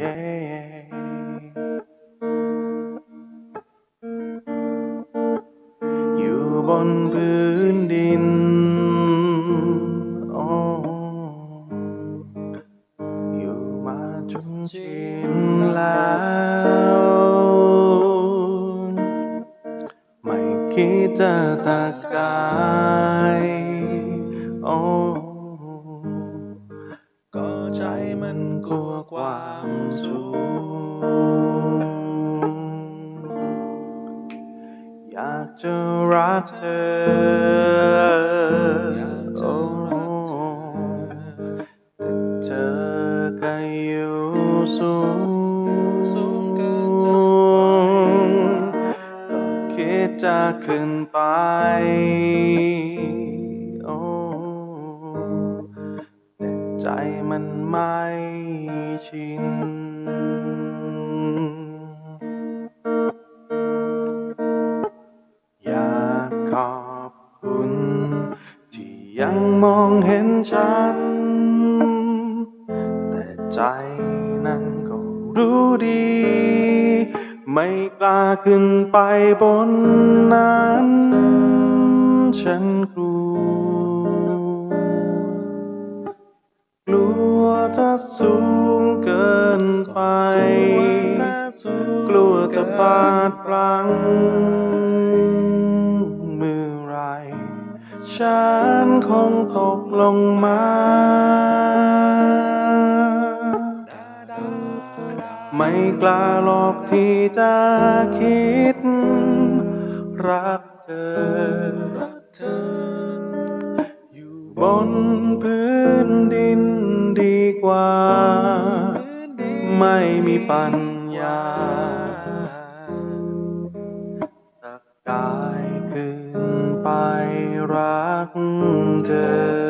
yeah อยู่บนพื้นดินโอ้อยู่มาจนชินแล้ว ไม่คิดจะตะกายโอ้ ก็ใจมันกลัวความสูง อยากจะรักเธอ โอ้แต่เธอก็อยู่สูงก็คิดจะขึ้นไป มันไม่ชิน อยากขอบคุณ ที่ยังมองเห็นฉัน แต่ใจนั้นก็รู้ดี ไม่กล้าขึ้นไปบนนั้น ฉันกลัว สูงเกินไป กลัวจะบาดพลังเมื่อไร ฉันคงตกลงมา ไม่กล้าหรอกที่จะคิด รักเธอ อยู่บนพื้นดิน ไม่มีปัญญาตะกายขึ้นไปรักเธอ